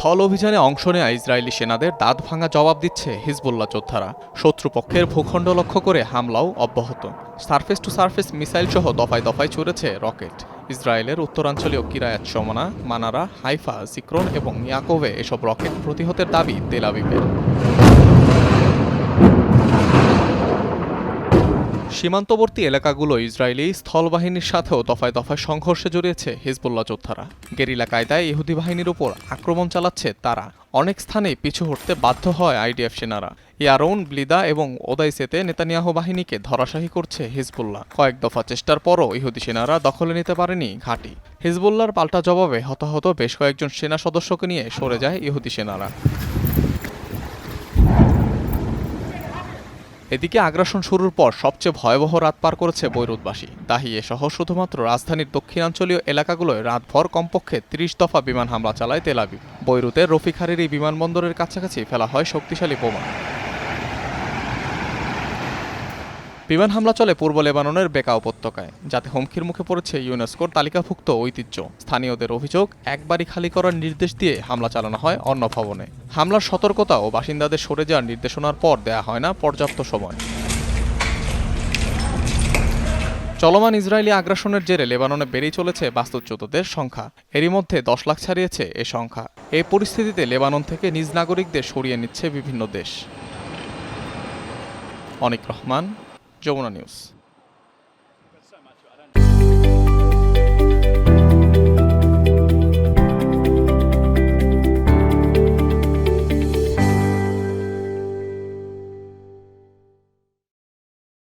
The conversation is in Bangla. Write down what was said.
স্থল অভিযানে অংশ নেয়া ইসরায়েলি সেনাদের দাঁত ভাঙা জবাব দিচ্ছে হিজবুল্লাহ যোদ্ধারা। শত্রুপক্ষের ভূখণ্ড লক্ষ্য করে হামলাও অব্যাহত। সার্ফেস টু সার্ফেস মিসাইল সহ দফায় দফায় ছুড়েছে রকেট। ইসরায়েলের উত্তরাঞ্চলীয় কিরায়াত সমনা, মানারা, হাইফা, সিক্রন এবং ইয়াকোভে এসব রকেট প্রতিহতের দাবি তেল সীমান্তবর্তী এলাকাগুলো ইসরায়েলি স্থলবাহিনীর সাথেও দফায় দফায় সংঘর্ষে জড়িয়েছে হিজবুল্লাহ যোদ্ধারা। গেরিলা কায়দায় ইহুদি বাহিনীর উপর আক্রমণ চালাচ্ছে তারা। অনেক স্থানে পিছু হটতে বাধ্য হয় আইডিএফ সেনারা। ইয়ারৌন ব্লিদা এবং ওদাইসেতে নেতানিয়াহু বাহিনীকে ধরাশাহী করছে হিজবুল্লাহ। কয়েক দফা চেষ্টার পরও ইহুদি সেনারা দখলে নিতে পারেনি ঘাঁটি। হিজবুল্লাহর পাল্টা জবাবে হতাহত বেশ কয়েকজন সেনা সদস্যকে নিয়ে সরে যায় ইহুদি সেনারা। এদিকে আগ্রাসন শুরুর পর সবচেয়ে ভয়াবহ রাত পার করেছে বৈরুতবাসী। তাহিয়ে সহ শুধুমাত্র রাজধানীর দক্ষিণাঞ্চলীয় এলাকাগুলোয় রাতভর কমপক্ষে ত্রিশ দফা বিমান হামলা চালায় তেলাবি বৈরুতের রফিখারির এই বিমানবন্দরের কাছাকাছি ফেলা হয় শক্তিশালী বোমা। বিমান হামলা চলে পূর্ব লেবাননের বেকা উপত্যকায়, যাতে হুমকির মুখে পড়েছে ইউনেস্কোর তালিকাভুক্ত ঐতিহ্য। স্থানীয়দের অভিযোগ, একবারই খালি করার নির্দেশ দিয়ে হামলা চালানো হয় অন্য ভবনে। হামলার সতর্কতা ও বাসিন্দাদের সরে যাওয়ার নির্দেশনার পর দেয়া হয় না পর্যাপ্ত সময়। চলমান ইসরায়েলি আগ্রাসনের জেরে লেবাননে বেড়েই চলেছে বাস্তুচ্যুতদের সংখ্যা। এরই মধ্যে দশ লাখ ছাড়িয়েছে এ সংখ্যা। এই পরিস্থিতিতে লেবানন থেকে নিজ নাগরিকদের সরিয়ে নিচ্ছে বিভিন্ন দেশ। অনিক রহমান যমুনা নিউজ।